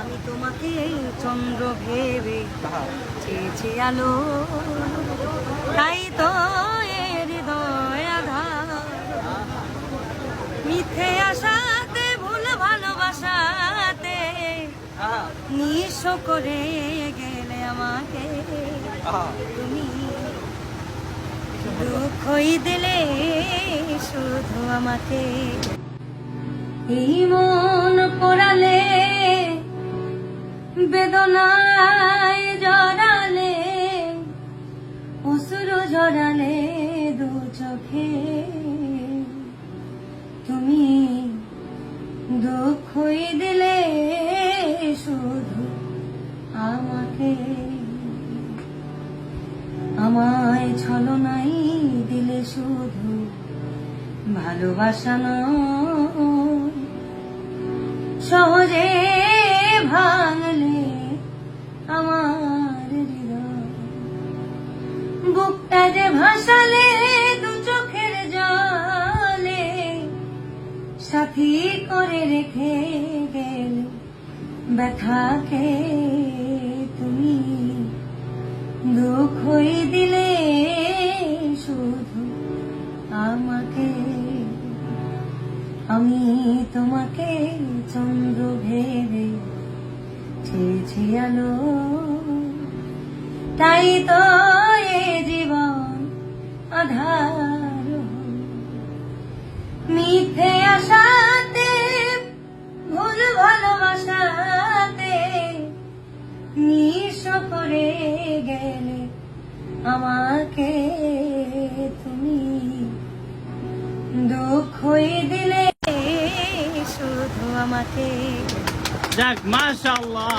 আমি তোমাকে চন্দ্র ভেবে চেয়েছি আলো। তাই তো এ হৃদয় আধার মিথ্যে আশাতে, ভুল ভালোবাসাতে নিঃস্ব করে গেলে আমাকে। তুমি দুঃখই দিলে শুধু আমাকে। এই মন বেদনায় জড়ালে, অসুর জড়ালে দু চোখে। তুমি দুঃখই দিলে শুধু আমাকে। আমায় ছলনাই দিলে শুধু ভালোবাসা নয়। সহজে ভাঙলে বুকটা যে ভাসালে দু চোখের জলে, সাথী করে রেখে গেলে ব্যথাকে তুমি? দুঃখই দিলে শুধু আমাকে। আমি তোমাকে চন্দ্র ভেবে চেয়েছি আলো, তাই তো আশাতে ভুল ভালোবাসাতে নিঃস করে গেলে আমাকে তুমি দুঃখই দিলে শুধু আমাকে। যাক মাশাআল্লাহ।